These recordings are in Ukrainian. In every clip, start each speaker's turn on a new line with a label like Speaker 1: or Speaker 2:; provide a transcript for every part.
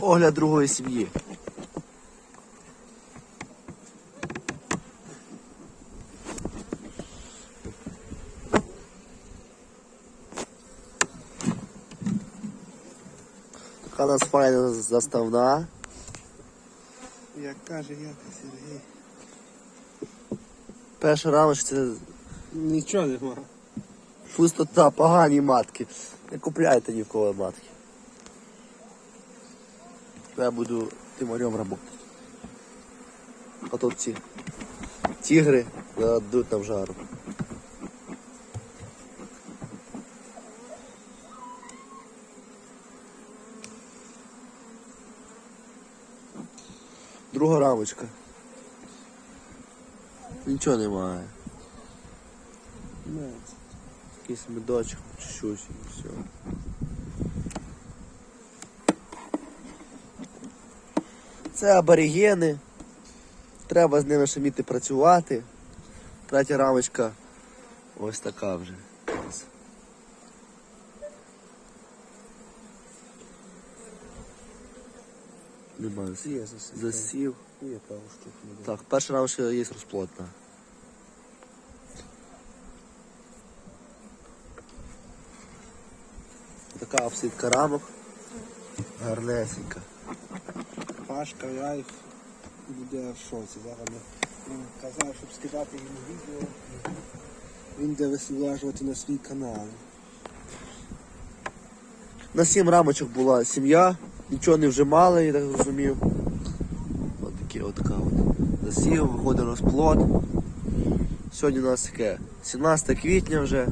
Speaker 1: Огляд другої сім'ї. Така нас файна заставна.
Speaker 2: Як каже я, Сергій.
Speaker 1: Перша рамочка це
Speaker 2: Нічого нема.
Speaker 1: пустота, погані матки. Не купляйте ні в матки. Я буду тимарем работать. А тут ці тігри дадуть нам жару. Друга рамочка. Нічого немає. Якийсь медочок, щось і все. Це аборігени. Треба з ними ще вміти працювати. Третя рамочка ось така вже. Немає.
Speaker 2: Є засів.
Speaker 1: Засів.
Speaker 2: Є штук.
Speaker 1: Так, перша рамочка є розплотна. Така обсидка рамок. Гарнесенька.
Speaker 2: Пашка Райф буде в шоці. Зараз він казав, щоб скидати йому відео. Він буде висвіжувати на свій канал.
Speaker 1: На сім рамочок була сім'я, нічого не вжимали, я так зрозумів. Ось такі от от. Засів, виходить розплод. Сьогодні у нас таке 17 квітня вже.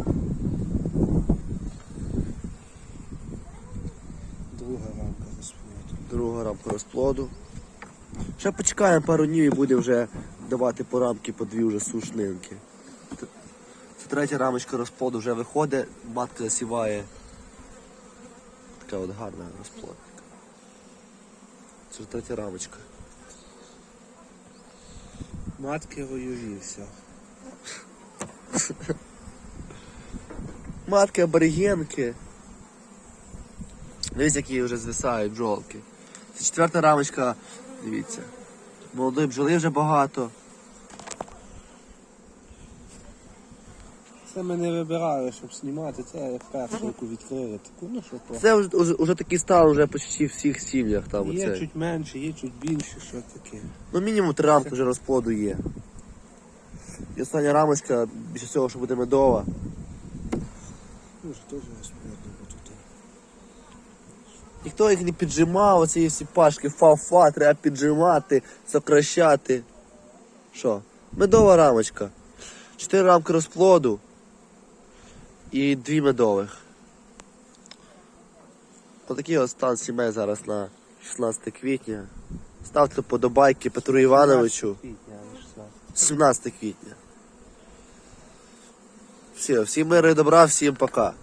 Speaker 2: Друга рамка
Speaker 1: рамка розплоду. Ще почекаємо пару днів і буде вже давати по рамки по дві вже сушнинки. Це третя рамочка розплоду вже виходить, матка засіває. Така от гарна розплодка. Це вже третя рамочка.
Speaker 2: Матки воює все.
Speaker 1: Матки аборигенки. Дивіться, які вже звисають бджолки. Це четверта рамочка, дивіться. Молодої бджоли вже багато.
Speaker 2: Це ми не вибирали, щоб знімати. Це першу, яку відкрили. Таку, ну що то.
Speaker 1: Це вже, вже, вже такий стан вже почти в всіх сім'ях там
Speaker 2: Є
Speaker 1: оце.
Speaker 2: чуть менше, є чуть більше, що таке.
Speaker 1: Ну мінімум три рамки вже розплоду є. І остання рамочка, більше всього, що буде медова.
Speaker 2: Ну, що теж розповідно тут.
Speaker 1: Ніхто їх не піджимав, оці всі пашки, фа-фа, треба піджимати, сокращати. Що? Медова рамочка. Чотири рамки розплоду і дві медових. Отакий от стан сімей зараз на 16 квітня. Ставте подобайки Петру Івановичу.
Speaker 2: Квітня, а 16.
Speaker 1: 17 квітня. Все, всім миру і добра, всім пока.